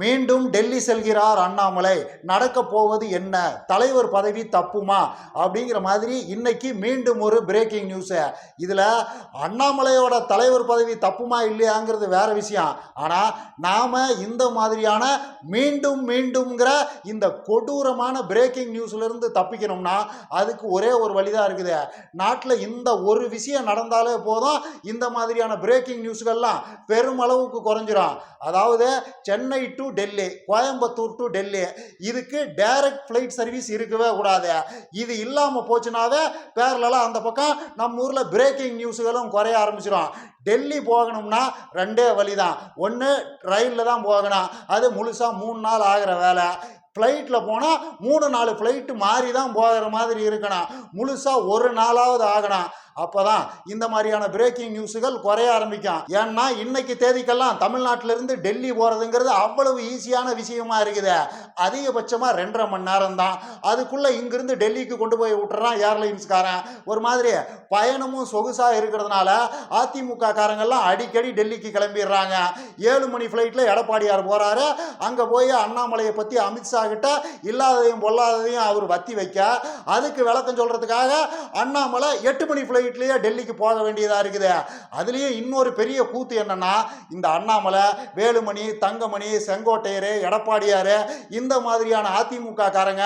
மீண்டும் டெல்லி செல்கிறார் அண்ணாமலை. நடக்க போவது என்ன? தலைவர் பதவி தப்புமா? அப்படிங்கிற மாதிரி இன்னைக்கு மீண்டும் ஒரு பிரேக்கிங் நியூஸு இதில் அண்ணாமலையோட தலைவர் பதவி தப்புமா இல்லையாங்கிறது வேற விஷயம். ஆனால் நாம் இந்த மாதிரியான மீண்டும் மீண்டும்ங்கிற இந்த கொடூரமான பிரேக்கிங் நியூஸ்லேருந்து தப்பிக்கணும்னா அதுக்கு ஒரே ஒரு வழிதான் இருக்குது. நாட்டில் இந்த ஒரு விஷயம் நடந்தாலே போதும் இந்த மாதிரியான பிரேக்கிங் நியூஸ்கள்லாம் பெருமளவுக்கு குறைஞ்சிரும். அதாவது சென்னை டு டெல்லி கோயம்புத்தூர் டு டெல்லி இதுக்கு டைரக்ட் ஃப்ளைட் சர்வீஸ் இருக்கவே கூடாது. இது இல்லாமல் போச்சுனாவே பேரலாம் அந்த பக்கம் நம்ம ஊரில் பிரேக்கிங் நியூஸுகளும் குறைய ஆரம்பிச்சிடும் டெல்லி போகணும்னா ரெண்டே வழி தான் ஒன்று ரயிலில் தான் போகணும். அது முழுசாக மூணு நாள் ஆகிற வேலை. ஃப்ளைட்டில் போனால் மூணு நாலு ஃப்ளைட்டு மாறி தான் போகிற மாதிரி இருக்கணும். முழுசாக ஒரு நாளாவது ஆகணும். அப்போ தான் இந்த மாதிரியான பிரேக்கிங் நியூஸுகள் குறைய ஆரம்பிக்கும். ஏன்னா இன்னைக்கு தேதிக்கெல்லாம் தமிழ்நாட்டிலிருந்து டெல்லி போகிறதுங்கிறது அவ்வளவு ஈஸியான விஷயமா இருக்குது. அதிகபட்சமாக ரெண்டரை மணி நேரம் தான் அதுக்குள்ளே இங்கிருந்து டெல்லிக்கு கொண்டு போய் விட்டுறான் ஏர்லைன்ஸ்காரன். ஒரு மாதிரி பயணமும் சொகுசாக இருக்கிறதுனால அதிமுக காரங்கள்லாம் அடிக்கடி டெல்லிக்கு கிளம்பிடுறாங்க. ஏழு மணி ஃப்ளைட்டில் எடப்பாடியார் போகிறாரு அங்கே போய் அண்ணாமலையை பற்றி அமித்ஷா கிட்ட இல்லாததையும் பொல்லாததையும் அவர் வத்தி வைக்க. அதுக்கு விளக்கம் சொல்கிறதுக்காக அண்ணாமலை எட்டு மணி ஃப்ளைட்லேயே டெல்லிக்கு போக வேண்டியதாக இருக்குது. அதுலேயும் இன்னொரு பெரிய கூத்து என்னன்னா இந்த அண்ணாமலை வேலுமணி தங்கமணி செங்கோட்டையர் எடப்பாடியார் இந்த மாதிரியான அதிமுக காரங்க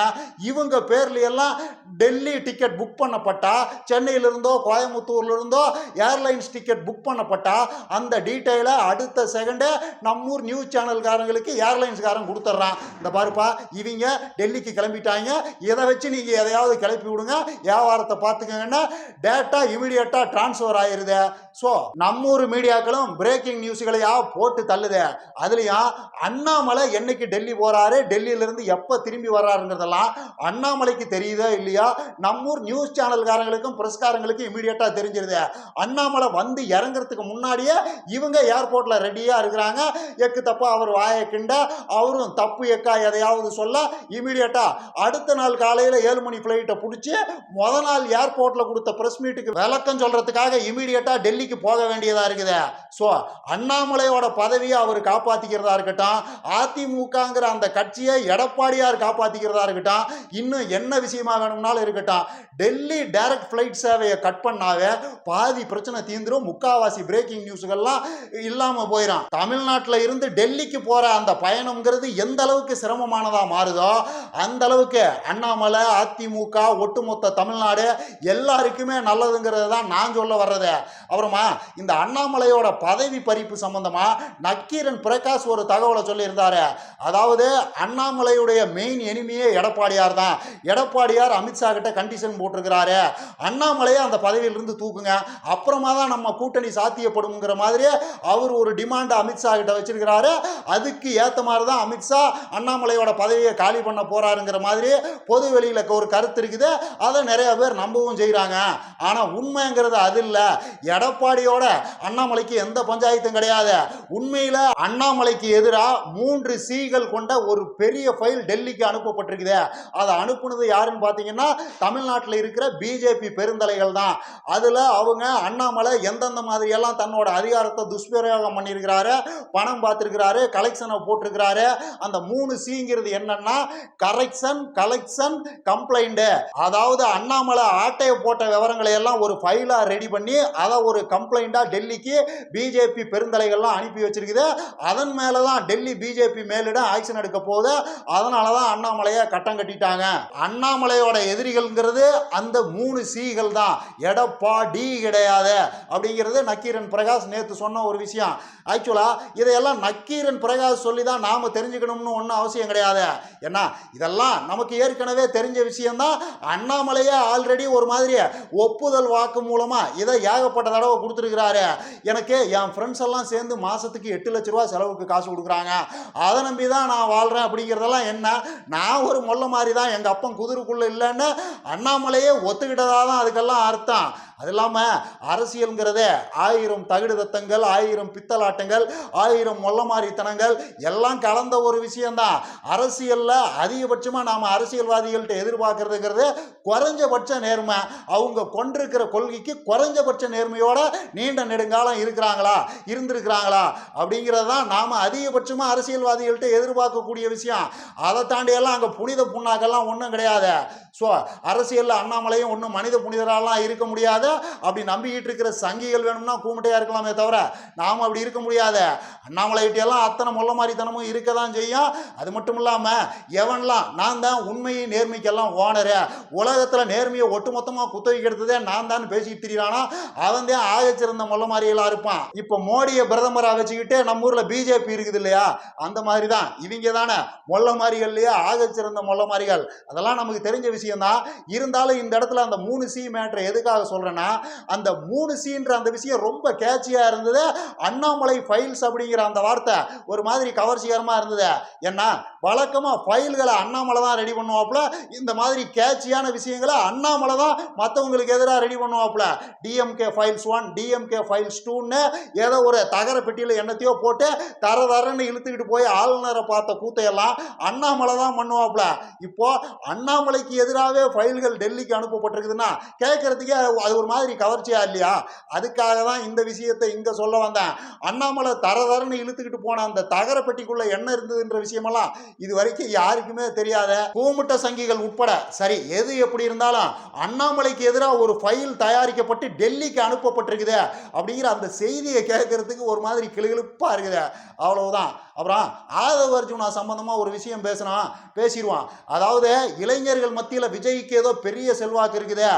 இவங்க பேர்ல எல்லாம் டெல்லி டிக்கெட் புக் பண்ணப்பட்டா சென்னையிலிருந்தோ கோயம்புத்தூர்லேருந்தோ ஏர்லைன்ஸ் டிக்கெட் புக் பண்ணப்பட்டா அந்த டீட்டெயிலை அடுத்த செகண்டே நம்மூர் நியூஸ் சேனல்காரங்களுக்கு ஏர்லைன்ஸ்காரன் கொடுத்துட்றான். இந்த பாருப்பா இவங்க டெல்லிக்கு கிளம்பிட்டாங்க. இதை வச்சு நீங்கள் எதையாவது கிளப்பி விடுங்க வியாபாரத்தை பார்த்துக்கங்கன்னா டேட்டா இமிடியட்டாக ட்ரான்ஸ்ஃபர் ஆயிருது. ஸோ நம்மூர் மீடியாக்களும் பிரேக்கிங் நியூஸ்களையா போட்டு தள்ளுது. அதுலேயும் அண்ணாமலை என்னைக்கு டெல்லி போகிறாரு டெல்லியிலேருந்து எப்போ திரும்பி வர்றாருங்கிறதெல்லாம் அண்ணாமலைக்கு தெரியுதோ இல்லையா? நம்மூர் நியூஸ் சேனல்காரங்களுக்கும் பிரஸ்காரங்களுக்கும் இமீடியட்டாக தெரிஞ்சிருது. அண்ணாமலை வந்து இறங்குறதுக்கு முன்னாடியே இவங்க ஏர்போர்ட்டில் ரெடியாக இருக்கிறாங்க. எக்கு தப்பா அவர் வாயை கிண்ட அவரும் தப்பு எக்கா எதையாவது சொல்ல இமீடியட்டாக அடுத்த நாள் காலையில் ஏழு மணி ஃப்ளைட்டை பிடிச்சி முத நாள் ஏர்போர்ட்டில் கொடுத்த ப்ரெஸ் மீட்டுக்கு விளக்கம் சொல்கிறதுக்காக இமீடியட்டாக டெல்லிக்கு போக வேண்டியதாக இருக்குது. ஸோ அண்ணாமலையோட பதவியை அவர் காப்பாற்றிக்கிறதா இருக்கட்டும் அதிமுகங்கிற அந்த கட்சியை எடப்பாடியார் காப்பாற்றிக்கிறதா இருக்கட்டும் இன்னும் என்ன விஷயமா வேணும்னாலும் இருக்கட்டும் டெல்லி டைரக்ட் ஃப்ளைட் சேவையை கட் பண்ணாவே பாதி பிரச்சனை தீந்துரும் முக்காவாசி பிரேக்கிங் நியூஸுகள்லாம் இல்லாமல் போயிடும் தமிழ்நாட்டில் இருந்து டெல்லிக்கு போகிற அந்த பயணம்ங்கிறது எந்த அளவுக்கு சிரமமானதாக மாறுதோ அந்த அளவுக்கு அண்ணாமலை அதிமுக ஒட்டுமொத்த தமிழ்நாடு எல்லாருக்குமே நல்லதுங்கிறது தான் நான் சொல்ல வர்றது. அப்புறமா இந்த அண்ணாமலையோட பதவி பறிப்பு சம்பந்தமாக நக்கீரன் பிரகாஷ் ஒரு தகவலை சொல்லியிருந்தாரு. அதாவது அண்ணாமலையுடைய மெயின் எனிமியே எடப்பாடியார் தான். எடப்பாடியார் அமித்ஷா கிட்ட கண்டிஷன் போட்டிருக்கிறாரு. அண்ணாமலையை அந்த பதவியிலிருந்து தூக்குங்க. அப்புறமா தான் நம்ம கூட்டணி சாத்தியப்படுங்கிற மாதிரி அவர் ஒரு டிமாண்டை அமித்ஷா கிட்ட வச்சிருக்கிறாரு. அதுக்கு ஏற்ற மாதிரி தான் அமித்ஷா அண்ணாமலையோட பதவியை காலி பண்ண போறாருங்கிற மாதிரி பொது வெளியில் ஒரு கருத்து இருக்குது. அதை நிறைய பேர் நம்பவும் செய்கிறாங்க ஆனால் உண்மைங்கிறது அது இல்லை. எடப்பாடியோட அண்ணாமலைக்கு எந்த பஞ்சாயத்தும் கிடையாது. உண்மையில் அண்ணாமலைக்கு எதிராக மூன்று சீகள் கொண்ட ஒரு பெரிய ஃபைல் டெல்லிக்கு அனுப்பப்பட்டிருக்குது. அதை அனுப்புனது யாருன்னு பார்த்தீங்கன்னா தமிழ்நாட்டில் இருக்கிற பிஜேபி பெருந்தலைகள் தான். அதில் அவங்க அண்ணாமலை எந்தெந்த மாதிரியெல்லாம் தன்னோட அதிகாரத்தை துஷ்பிரயோகம் பண்ணியிருக்கிறாரு பணம் பார்த்துருக்கிறாரு கலெக்ஷனை போட்டிருக்கிறாரு அந்த மூணு சிங்கிறது என்னன்னா கரெக்ஷன் கலெக்ஷன் கம்ப்ளைண்ட்டு அதாவது அண்ணாமலை ஆட்டையை போட்ட விவரங்களை எல்லாம் ஒரு ஃபைலாக ரெடி பண்ணி அதை ஒரு கம்ப்ளைண்ட்டாக டெல்லிக்கு பிஜேபி பெருந்தலைகள்லாம் அனுப்பி வச்சிருக்குது. அதன் மேலே தான் டெல்லி பிஜேபி மேலிடம் ஆக்ஷன் எடுக்க போகுது. அதனால தான் அண்ணாமலையை கட்டம் கட்டிட்டாங்க. அண்ணாமலையோட எதிரிகள்ங்கிறது அந்த மூணு சீகள் தான். எடப்பா டி கிடையாது அப்படிங்கிறது நக்கீரன் பிரகாஷ் நேற்று சொன்ன ஒரு விஷயம். ஆக்சுவலாக இதையெல்லாம் நக்கீரன் பிரகாஷ் சொல்லி தான் நாம் தெரிஞ்சுக்கணும்னு ஒன்றும் அவசியம் கிடையாது. என்ன இதெல்லாம் நமக்கு ஏற்கனவே தெரிஞ்ச விஷயம்தான். அண்ணாமலையே ஆல்ரெடி ஒரு மாதிரி ஒப்புதல் வாக்கு மூலமாக இதை ஏகப்பட்ட தடவை கொடுத்துருக்கிறாரு. எனக்கு என் ஃப்ரெண்ட்ஸ் எல்லாம் சேர்ந்து மாதத்துக்கு எட்டு லட்ச ரூபா செலவுக்கு காசு கொடுக்குறாங்க. அதை நம்பி தான் நான் வாழ்கிறேன் அப்படிங்கிறதெல்லாம் என்ன? நான் ஒரு மொல்ல மாதிரி தான் எங்கள் அப்பன் குதிருக்குள்ளே இல்லைன்னு அண்ணாமலையே ஒத்துக்கிட்டதாக தான் அதுக்கெல்லாம் அர்த்தம். அது இல்லாமல் அரசியலுங்கிறதே ஆயிரம் தகுடு தத்தங்கள் ஆயிரம் பித்தலாட்டங்கள் ஆயிரம் மொல்லமாரித்தனங்கள் எல்லாம் கலந்த ஒரு விஷயம்தான். அரசியலில் அதிகபட்சமாக நாம் அரசியல்வாதிகள்கிட்ட எதிர்பார்க்கறதுங்கிறது குறைஞ்சபட்ச நேர்மை. அவங்க கொண்டிருக்கிற கொள்கைக்கு குறைஞ்சபட்ச நேர்மையோட நீண்ட நெடுங்காலம் இருக்கிறாங்களா? இருந்திருக்கிறாங்களா? அப்படிங்கிறது தான் நாம் அதிகபட்சமாக அரசியல்வாதிகள்கிட்ட எதிர்பார்க்கக்கூடிய விஷயம். அதை தாண்டியெல்லாம் அங்கே புனித புண்ணாக்கெல்லாம் ஒன்றும் கிடையாது. ஸோ அரசியலில் அண்ணாமலையும் ஒன்றும் மனித புனிதராலாம் இருக்க முடியாது. அப்படி நம்பிக்கிட்டு இருக்கிற சங்கிகள் வேணும்னா கூமிட்டையா இருக்கலாமே தவிர நாம் அப்படி இருக்க முடியாது. அண்ணாமலை எல்லாம் அத்தனை மொல்ல மாதிரித்தனமும் இருக்க தான் செய்யும். அது மட்டும் இல்லாமல் எவன்லாம் நான் தான் உண்மையை நேர்மைக்கெல்லாம் ஓனரு. உலகத்தில் நேர்மையை ஒட்டுமொத்தமாக குத்தகைக்கு எடுத்ததே நான் தான் பேசிட்டு திரியிறானா? அவன் தான் ஆகச்சிறந்த முள்ள மாதிரியெல்லாம் இருப்பான். இப்போ மோடியை பிரதமராக வச்சுக்கிட்டு நம்ம ஊரில் பிஜேபி இருக்குது இல்லையா? அந்த மாதிரி தான் இவங்க தானே மொல்ல மாதிரிகள்லையே ஆகச்சிறந்த மொல்ல மாதிரிகள் அதெல்லாம் நமக்கு தெரிஞ்ச விஷயம்தான். இருந்தாலும் இந்த இடத்துல அந்த மூணு சி மேட்ரை எதுக்காக சொல்கிறேன்னா அந்த மூணு சீன்ற அந்த விஷயம் ரொம்ப கேட்சியாக இருந்தது. அண்ணாமலை ஃபைல்ஸ் அப்படிங்கிற அந்த வார்த்தை ஒரு மாதிரி கவர்ச்சிகரமாக இருந்தது. ஏன்னா வழக்கமாக ஃபைல்களை அண்ணாமலை தான் ரெடி பண்ணுவாப்புல. இந்த மாதிரி கேட்சியான விஷயங்களை அண்ணாமலை தான் மற்றவங்களுக்கு எதிராக ready பண்ணுவாப்புல. DMK files one DMK files டூன்னு ஏதோ ஒரு தகர பெட்டியில் என்னத்தையோ போட்டு தர தரன்னு இழுத்துக்கிட்டு போய் ஆளுநரை பார்த்த கூத்தையெல்லாம் அண்ணாமலை தான் பண்ணுவாப்புல. இப்போ அண்ணாமலைக்கு எதிராகவே ஃபைல்கள் டெல்லிக்கு அனுப்பப்பட்டிருக்குதுன்னா கேட்கறதுக்கே அது ஒரு மாதிரி கவர்ச்சியா இல்லையா? அதுக்காக தான் இந்த விஷயத்தை இங்கே சொல்ல வந்தேன். அண்ணாமலை தர தரன்னு இழுத்துக்கிட்டு போன அந்த தகர பெட்டிக்குள்ள என்ன இருந்ததுன்ற விஷயமெல்லாம் இது வரைக்கும் யாருக்குமே தெரியாத கூமுட்ட சங்கிகள் உட்பட. சரி எது எப்படி இருந்தாலும் அண்ணாமலைக்கு எதிராக ஒரு ஃபைல் தயாரிக்கப்பட்டு டெல்லிக்கு அனுப்பப்பட்டிருக்குது அப்படிங்கிற அந்த செய்தியை கேட்கறதுக்கு ஒரு மாதிரி கிளுகிழுப்பாக இருக்குது. அவ்வளவுதான். அப்புறம் ஆதவ அர்ஜுனா சம்பந்தமாக ஒரு விஷயம் பேசினான் பேசிடுவான். அதாவது இளைஞர்கள் மத்தியில் விஜய்க்கு ஏதோ பெரிய செல்வாக்கு இருக்குது.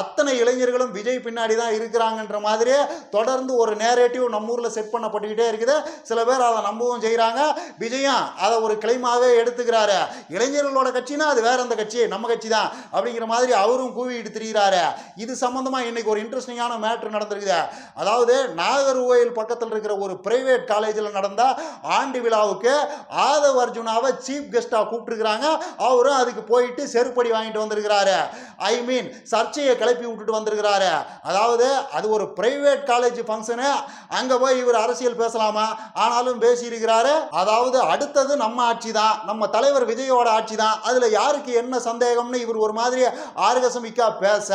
அத்தனை இளைஞர்களும் விஜய் பின்னாடி தான் இருக்கிறாங்கன்ற மாதிரி தொடர்ந்து ஒரு நேரேட்டிவ் நம்ம ஊரில் செட் பண்ணப்பட்டுக்கிட்டே இருக்குது. சில பேர் அதை நம்பவும் செய்கிறாங்க விஜயம் அதை ஒரு கிளைமாவே எடுத்துக்கிறாரு. இளைஞர்களோட கட்சினா அது வேற அந்த கட்சி நம்ம கட்சி தான் அப்படிங்கிற மாதிரி அவரும் கூவிட்டு திரிகிறாரு இது சம்பந்தமாக இன்னைக்கு ஒரு இன்ட்ரெஸ்டிங்கான மேட்ரு நடந்திருக்குது. அதாவது நாகர்கோயில் பக்கத்தில் இருக்கிற ஒரு பிரைவேட் காலேஜில் நடந்த ஆண்டு விழாவுக்கு ஆதவ் அர்ஜுனாவை சீஃப் கெஸ்டாக கூப்பிட்டுருக்குறாங்க. அவரும் அதுக்கு போயிட்டு செருப்படி வாங்கிட்டு வந்திருக்கிறாரு. ஐ மீன் சர்ச்சையை கிளப்பி விட்டுட்டு வந்திருக்கிறாரு. அதாவது அது ஒரு பிரைவேட் காலேஜ் ஃபங்க்ஷனு அங்கே போய் இவர் அரசியல் பேசலாமா? ஆனாலும் பேசியிருக்கிறாரு. அதாவது அடுத்தது நம்ம ஆட்சி தான் நம்ம தலைவர் விஜயோட ஆட்சி தான் அதில் யாருக்கு என்ன சந்தேகம்னு இவர் ஒரு மாதிரி ஆர்கசமிக்கா பேச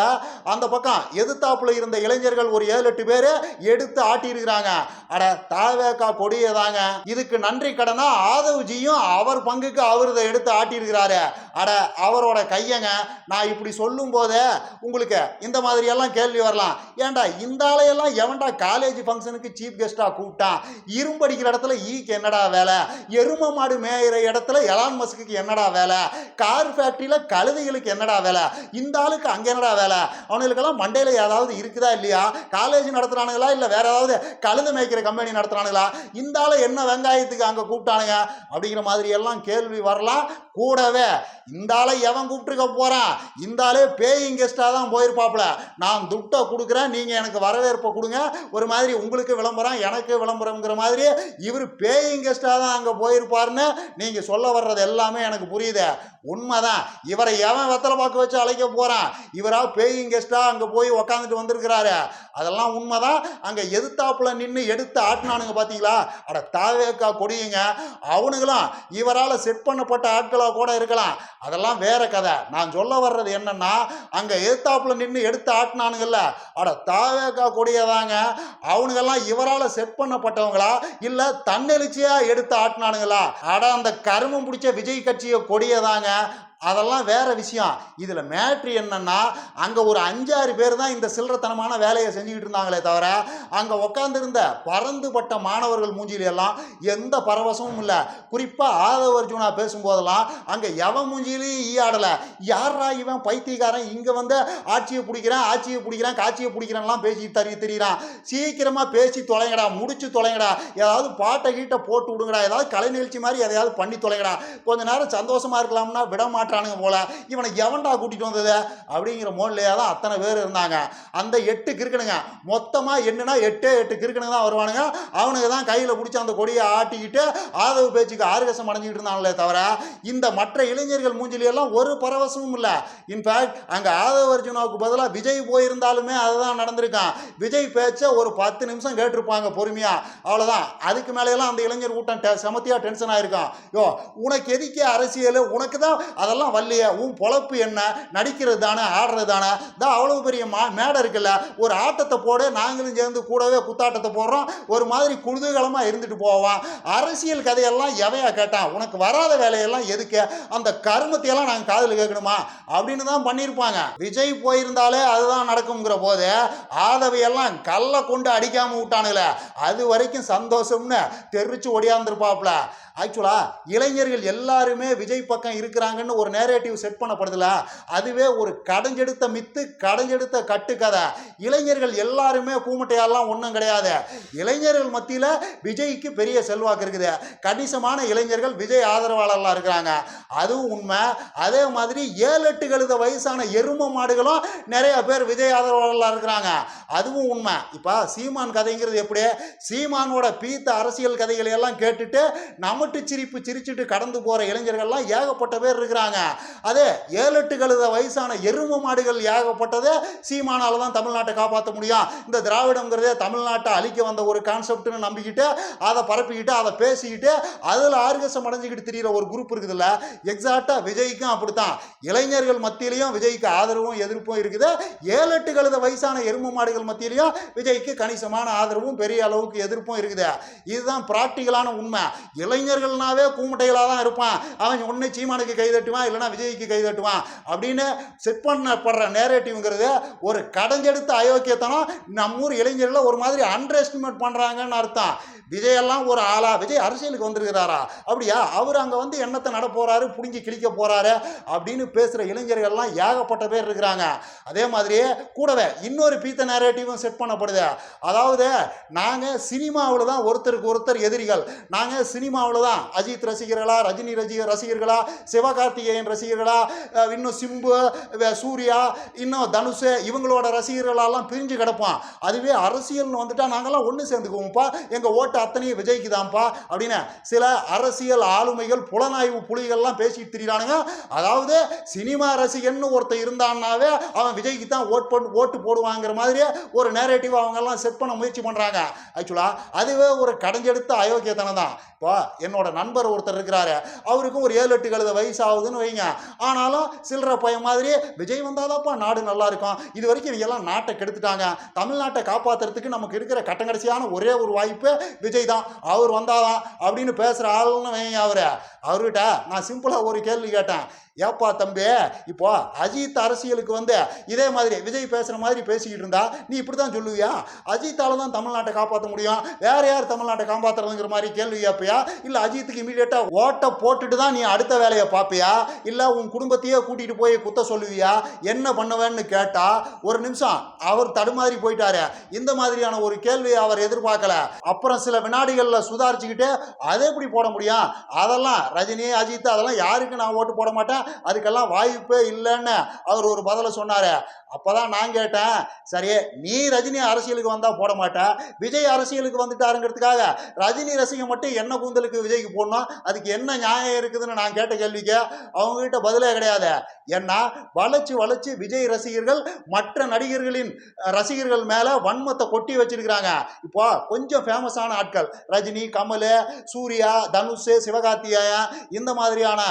அந்த பக்கம் எதிர்த்தாப்புல இருந்த இளைஞர்கள் ஒரு ஏழு எட்டு பேர் எடுத்து ஆட்டியிருக்கிறாங்க. அட தாவேக்கா கொடியதாங்க. இதுக்கு நன்றி கடனா? ஆதவ்ஜியும் அவர் பங்குக்கு அவர் இதை எடுத்து ஆட்டியிருக்கிறாரு. அட அவரோட கையங்க நான் இப்படி சொல்லும் போதே உங்களுக்கு இந்த மாதிரி எல்லாம் கேள்வி வரலாம். ஏன்டா இந்த ஆளையெல்லாம் எவன்டா காலேஜ் ஃபங்க்ஷனுக்கு சீஃப் கெஸ்ட்டாக கூப்பிட்டான்? இரும்படிக்கிற இடத்துல ஈக்கு என்னடா வேலை? எரும மாடு மேயிற இடத்துல எலான் மஸ்க்கு என்னடா வேலை? கார் ஃபேக்ட்ரியில் கழுதைகளுக்கு என்னடா வேலை? இந்த ஆளுக்கு அங்கே என்னடா வேலை? அவனுங்களுக்கெல்லாம் மண்டையில் ஏதாவது இருக்குதா இல்லையா? காலேஜ் நடத்துறானுங்களா? இல்லை வேற ஏதாவது கழுதை மேய்க்கிற கம்பெனி நடத்துறானுங்களா? இந்த ஆள் என்ன வெங்காயத்துக்கு அங்கே கூப்பிட்டானுங்க அப்படிங்கிற மாதிரி எல்லாம் கேள்வி வரலாம். கூடவே இந்த ஆளை எவன் கூப்பிட்டுருக்க போகிறான் இந்த ஆளே பேயிங் கெஸ்ட்டாக தான் போயிருப்பாப்புல. நான் துட்டை கொடுக்குறேன் நீங்கள் எனக்கு வரவேற்பை கொடுங்க. ஒரு மாதிரி உங்களுக்கு விளம்பரம் எனக்கு விளம்பரம்ங்கிற மாதிரி இவர் பேயிங் கெஸ்ட்டாக தான் அங்கே போயிருப்பாருன்னு நீங்கள் சொல்ல வர்றது எல்லாமே எனக்கு புரியுது. உண்மைதான். இவரை எவன் வெத்தலை பாக்கு வச்சு அழைக்க போகிறான் இவரா பேயிங் கெஸ்ட்டாக அங்கே போய் உக்காந்துட்டு வந்திருக்கிறாரு. அதெல்லாம் உண்மைதான். அங்கே எதிர்த்தாப்புல நின்று எடுத்து ஆட்டினானுங்க பார்த்தீங்களா அட தாவேக்கா கொடி முடியுங்க அவனுங்களும் இவரால் செட் பண்ணப்பட்ட ஆட்களாக கூட இருக்கலாம். அதெல்லாம் வேற கதை. நான் சொல்ல வர்றது என்னன்னா அங்கே எதிர்த்தாப்புல நின்று எடுத்து ஆட்டினானுங்கல்ல. அட தாவேக்கா கொடியதாங்க. அவனுங்கெல்லாம் இவரால் செட் பண்ணப்பட்டவங்களா? இல்லை தன்னெழுச்சியாக எடுத்து ஆட்டினானுங்களா? அட அந்த கருமம் பிடிச்ச விஜய் கட்சியை கொடியதாங்க. அதெல்லாம் வேற விஷயம். இதில் மேட்ரு என்னன்னா அங்கே ஒரு அஞ்சாறு பேர் தான் இந்த சில்லறத்தனமான வேலையை செஞ்சுக்கிட்டு இருந்தாங்களே தவிர அங்கே உட்காந்துருந்த பறந்துபட்ட மாணவர்கள் மூஞ்சில எல்லாம் எந்த பரவசமும் இல்லை. குறிப்பாக ஆதவ அர்ஜுனா பேசும்போதெல்லாம் அங்கே எவன் மூஞ்சிலையும் ஈயாடலை யாரா இவன் பைத்தியக்காரன்? இங்கே வந்து ஆட்சியை பிடிக்கிறான் ஆட்சியை பிடிக்கிறான் காட்சியை பிடிக்கிறான்லாம் பேசி தறி தெரியுறான். சீக்கிரமாக பேசி தொலைங்கடா முடிச்சு தொலைங்கடா. ஏதாவது பாட்டை கீட்டை போட்டு விடுங்கடா. ஏதாவது கலை நிகழ்ச்சி மாதிரி எதையாவது பண்ணி தொலைங்கடா. கொஞ்ச நேரம் சந்தோஷமாக இருக்கலாம்னா விட மாட்டேன். மாட்டானுங்க போல. இவனை எவன்டா கூட்டிட்டு வந்தது? அப்படிங்கிற மோட்லையா தான் அத்தனை பேர் இருந்தாங்க. அந்த எட்டு கிறுக்கணுங்க மொத்தமாக என்னன்னா எட்டே எட்டு கிறுக்கணுங்க தான் வருவானுங்க. அவனுக்கு தான் கையில் பிடிச்சி அந்த கொடியை ஆட்டிக்கிட்டு ஆதரவு பேச்சுக்கு ஆர்கசம் அடைஞ்சிக்கிட்டு இருந்தாங்களே தவிர இந்த மற்ற இளைஞர்கள் மூஞ்சிலியெல்லாம் ஒரு பரவசமும் இல்லை. இன்ஃபேக்ட் அங்கே ஆதவ அர்ஜுனாவுக்கு பதிலாக விஜய் போயிருந்தாலுமே அதுதான் நடந்திருக்கான். விஜய் பேச்சை ஒரு பத்து நிமிஷம் கேட்டிருப்பாங்க பொறுமையா. அவ்வளோதான் அதுக்கு மேலேயெல்லாம் அந்த இளைஞர் கூட்டம் செமத்தியாக டென்ஷன் ஆயிருக்கான். யோ உனக்கு எதுக்கே அரசியல்? உனக்கு தான் அதெல்லாம் அதெல்லாம் வரலையே உன் பொழப்பு என்ன? நடிக்கிறது தானே ஆடுறது தானே? தான் அவ்வளோ பெரிய மா மேடை இருக்குல்ல ஒரு ஆட்டத்தை போட நாங்களும் சேர்ந்து கூடவே குத்தாட்டத்தை போடுறோம் ஒரு மாதிரி குதூகலமாக இருந்துட்டு போவான் அரசியல் கதையெல்லாம் எவையா கேட்டான்? உனக்கு வராத வேலையெல்லாம் எதுக்கு? அந்த கருமத்தையெல்லாம் நாங்கள் காதில் கேட்கணுமா? அப்படின்னு தான் பண்ணியிருப்பாங்க. விஜய் போயிருந்தாலே அதுதான் நடக்குங்கிற போது ஆதவையெல்லாம் கல்லை கொண்டு அடிக்காமல் விட்டானுங்களே அது வரைக்கும் சந்தோஷம்னு தெரிச்சு ஒடியாந்துருப்பாப்ல. ஆக்சுவலாக இளைஞர்கள் எல்லாருமே விஜய் பக்கம் இருக்கிறாங்கன்னு ஒரு நேரேட்டிவ் செட் பண்ணப்படுதுல? அதுவே ஒரு கடைஞ்செடுத்த மித்து கடைஞ்செடுத்த கட்டுக்கதை. இளைஞர்கள் எல்லாருமே கூமுட்டையாலாம் ஒன்றும் கிடையாது. இளைஞர்கள் மத்தியில் விஜய்க்கு பெரிய செல்வாக்கு இருக்குது. கணிசமான இளைஞர்கள் விஜய் ஆதரவாளர்லாம் இருக்கிறாங்க. அதுவும் உண்மை. அதே மாதிரி ஏழு எட்டு கழுத வயசான எரும மாடுகளும் நிறைய பேர் விஜய் ஆதரவாளர்களாக இருக்கிறாங்க. அதுவும் உண்மை. இப்போ சீமான் கதைங்கிறது எப்படி? சீமானோட பீத்த அரசியல் கதைகளை எல்லாம் கேட்டுட்டு நமட்டு சிரிப்பு சிரிச்சுட்டு கடந்து போகிற இளைஞர்கள்லாம் ஏகப்பட்ட பேர் இருக்கிறாங்க. அதே ஏழு எட்டு கழுத வயசான எரும மாடுகள் ஏகப்பட்டது சீமானால தான் தமிழ்நாட்டை காப்பாற்ற முடியும். இந்த திராவிடங்கிறதே தமிழ்நாட்டை அழிக்க வந்த ஒரு கான்செப்ட்னு நம்பிக்கிட்டு அதை பரப்பிக்கிட்டு அதை பேசிக்கிட்டு அதில் ஆர்கசம் அடைஞ்சிக்கிட்டு தெரிகிற ஒரு குரூப் இருக்குதுல்ல. எக்ஸாக்டாக விஜய்க்கும் அப்படித்தான். இளைஞர்கள் மத்தியிலையும் விஜய்க்கு ஆதரவும் எதிர்ப்பும் இருக்குது. ஏழு எட்டு கழுத வயசான எரும மாடுகள் மத்தியிலையும் விஜய்க்கு கணிசமான ஆதரவும் பெரிய அளவுக்கு எதிர்ப்பும் இருக்குது. இதுதான் ப்ராக்டிக்கலான உண்மை. இளைஞர்கள்னாவே கூமுட்டைகளாக தான் இருப்பான். அவன் ஒன்று சீமானுக்கு கை தட்டுவான் இல்லைனா விஜய்க்கு கை தட்டுவான் அப்படின்னு செட் பண்ணப்படுற நேரேட்டிவ்ங்கிறது ஒரு கடைஞ்செடுத்த அயோக்கியத்தனம். நம்ம ஊர் இளைஞர்கள் ஒரு மாதிரி அண்டர் எஸ்டிமேட் பண்ணுறாங்கன்னு அர்த்தம் விஜயெல்லாம் ஒரு ஆளா? விஜய் அரசியலுக்கு வந்திருக்கிறாரா? அப்படியா? அவர் அங்கே வந்து எண்ணத்தை நட போகிறாரு புடுங்கி கிழிக்க போறாரு? அப்படின்னு பேசுகிற இளைஞர்கள்லாம் ஏகப்பட்ட பேர் இருக்கிறாங்க. அதே மாதிரியே கூடவே இன்னொரு பீத்த நேரேட்டிவும் செட் பண்ணப்படுது. அதாவது நாங்கள் சினிமாவில் தான் ஒருத்தருக்கு ஒருத்தர் எதிரிகள். நாங்கள் சினிமாவில் தான் அஜித் ரசிகர்களா ரஜினி ரசிக ரசிகர்களா சிவகார்த்திகேயன் ரசிகர்களா? இன்னும் சிம்பு சூர்யா இன்னும் தனுஷு இவங்களோட ரசிகர்களெல்லாம் பிரிஞ்சு கிடப்பான். அதுவே அரசியல்னு வந்துட்டா நாங்கள்லாம் ஒன்று சேர்ந்துக்குவோம்ப்பா. எங்கள் ஓட்டு அத்தனையும் விஜய்க்கு தான்ப்பா அப்படின்னு சில அரசியல் ஆளுமைகள் புலனாய்வு புலிகள்லாம் பேசிட்டு திரியிறானுங்க. அதாவது சினிமா ரசிகன்னு ஒருத்தர் இருந்தான்னாவே அவன் விஜய்க்கு தான் ஓட் பண்ணு ஓட்டு போடுவாங்கிற மாதிரி ஒரு நேரேட்டிவ் அவங்கெல்லாம் செட் பண்ண முயற்சி பண்ணுறாங்க ஆக்சுவலாக அதுவே ஒரு கடைஞ்செடுத்த அயோக்கியத்தனம் தான் இப்போ என்னோட நண்பர் ஒருத்தர் இருக்கிறாரு. அவருக்கும் ஒரு ஏழு எட்டு கழுத வயசு ஆகுதுன்னு வைங்க ஆனாலும் சில்லற பையன் மாதிரி விஜய் வந்தாதாப்பா நாடு நல்லா இருக்கும் இது வரைக்கும் இவங்கெல்லாம் நாட்டை கெடுத்துட்டாங்க. தமிழ்நாட்டை காப்பாத்துறதுக்கு நமக்கு இருக்கிற கட்டங்கடைசியான ஒரே ஒரு வாய்ப்பு விஜய் தான். அவர் வந்தாதான் அப்படின்னு பேசுகிற ஆளுன்னு வைங்க அவரு. அவர்கிட்ட நான் சிம்பிளாக ஒரு கேள்வி கேட்டேன். ஏப்பா தம்பி இப்போ அஜித் அரசியலுக்கு வந்து இதே மாதிரி விஜய் பேசுகிற மாதிரி பேசிக்கிட்டு இருந்தா நீ இப்படி தான் சொல்லுவியா? அஜித்தால தான் தமிழ்நாட்டை காப்பாற்ற முடியும். வேற யார் தமிழ்நாட்டை காப்பாற்றுறதுங்கிற மாதிரி கேள்வி கேட்பியா? இல்லை அஜித்துக்கு இமீடியட்டாக ஓட்டை போட்டுட்டு தான் நீ அடுத்த வேலையை பார்ப்பியா? இல்லை உன் குடும்பத்தையே கூட்டிகிட்டு போய் குத்த சொல்லுவியா? என்ன பண்ணுவேன்னு கேட்டால் ஒரு நிமிஷம் அவர் தடுமாறி போயிட்டாரு. இந்த மாதிரியான ஒரு கேள்வியை அவர் எதிர்பார்க்கல. அப்புறம் சில வினாடிகளில் சுதாரிச்சுக்கிட்டு அதை எப்படி போட முடியும்? அதெல்லாம் ரஜினி அஜித் அதெல்லாம் யாருக்கு நான் ஓட்டு போட மாட்டேன்? அதுக்கெல்லாம் வாய்ப்பே இல்லைன்னு அவர் ஒரு பதிலை சொன்னார். அப்பதான் நான் கேட்டேன் சரி நீ ரஜினி அரசியலுக்கு வந்தா போட மாட்டேன் விஜய் அரசியலுக்கு வந்துட்டாருங்கிறதுக்காக ரஜினி ரசிகன் மட்டும் என்ன கூந்தலுக்கு விஜய்க்கு போடணும்? அதுக்கு என்ன நியாயம் இருக்குதுன்னு நான் கேட்ட கேள்விக்கு அவங்க கிட்ட பதிலே கிடையாது. ஏன்னா வளைச்சு வளைச்சு விஜய் ரசிகர்கள் மற்ற நடிகர்களின் ரசிகர்கள் மேல வன்மத்தை கொட்டி வச்சிருக்கிறாங்க. இப்போ கொஞ்சம் ஃபேமஸான ஆட்கள் ரஜினி கமல் சூர்யா தனுஷ் சிவகார்த்திகேயன் இந்த மாதிரியான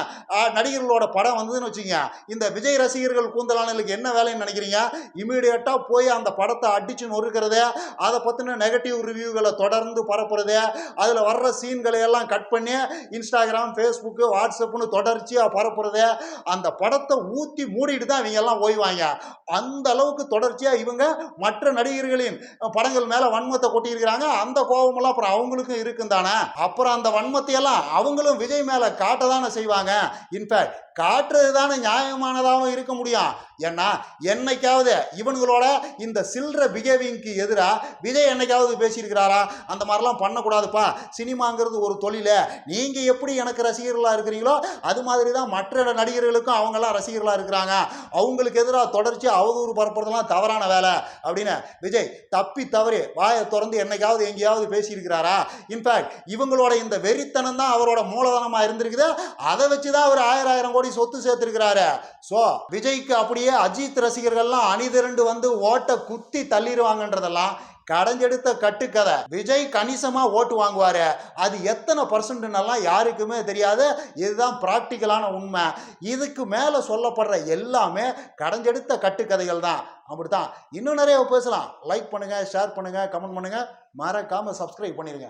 நடிகர்களோட படம் வந்ததுன்னு வச்சுங்க இந்த விஜய் ரசிகர்கள் கூந்தலானலுக்கு என்ன வேலைன்னு நினைக்கிறீங்க? இமீடியட்டாக போய் அந்த படத்தை அடிச்சு நொறுக்கிறது அதை பற்றின நெகட்டிவ் ரிவ்யூகளை தொடர்ந்து பரப்புறது அதில் வர்ற சீன்களை எல்லாம் கட் பண்ணி இன்ஸ்டாகிராம் ஃபேஸ்புக்கு வாட்ஸ்அப்னு தொடர்ச்சியாக பரப்புறது அந்த படத்தை ஊற்றி மூடிட்டு தான் இவங்க எல்லாம் ஓய்வாங்க. அந்த அளவுக்கு தொடர்ச்சியாக இவங்க மற்ற நடிகர்களின் படங்கள் மேலே வன்மத்தை கொட்டியிருக்கிறாங்க. அந்த கோபமெல்லாம் அப்புறம் அவங்களுக்கும் இருக்கும் தானே அப்புறம் அந்த வன்மத்தையெல்லாம் அவங்களும் விஜய் மேலே காட்ட தானே செய்வாங்க இன்ஃபேக்ட் காட்டுறது தானே நியாயமானதாகவும் இருக்க முடியும். ஏன்னா என்னைக்காவது இவனுங்களோட இந்த சில்ற பிஹேவிங்க்கு எதிராக விஜய் என்னைக்காவது பேசியிருக்கிறாரா? அந்த மாதிரிலாம் பண்ணக்கூடாதுப்பா. சினிமாங்கிறது ஒரு தொழில. நீங்கள் எப்படி எனக்கு ரசிகர்களாக இருக்கிறீங்களோ அது மாதிரி தான் மற்ற நடிகர்களுக்கும் அவங்கெல்லாம் ரசிகர்களாக இருக்கிறாங்க. அவங்களுக்கு எதிராக தொடர்ச்சி அவதூறு பரப்புறதுலாம் தவறான வேலை. அப்படின்னு விஜய் தப்பி தவறி வாயை திறந்து என்னைக்காவது எங்கேயாவது பேசியிருக்கிறாரா? இன்ஃபேக்ட் இவங்களோட இந்த வெறித்தனம் தான் அவரோட மூலதனமாக இருந்திருக்குது. அதை வச்சு தான் அவர் ஆயிரம் ஆயிரம் கோடி சொத்து சேர்த்திருக்கிறாரு. ஸோ விஜய்க்கு அப்படியே அஜித் ரசிகர்கள்லாம் அணிதிரண்டு வந்து ஓட்டை குத்தி தள்ளிடுவாங்கன்றதெல்லாம் கடைஞ்செடுத்த கட்டுக்கதை. விஜய் கணிசமாக ஓட்டு வாங்குவார். அது எத்தனை பர்சன்ட்னெல்லாம் யாருக்குமே தெரியாது. இதுதான் ப்ராக்டிக்கலான உண்மை. இதுக்கு மேலே சொல்லப்படுற எல்லாமே கடைஞ்செடுத்த கட்டுக்கதைகள் தான். அப்படித்தான். இன்னும் நிறைய பேசலாம். லைக் பண்ணுங்க ஷேர் பண்ணுங்க கமெண்ட் பண்ணுங்க. மறக்காம சப்ஸ்கிரைப் பண்ணிடுங்க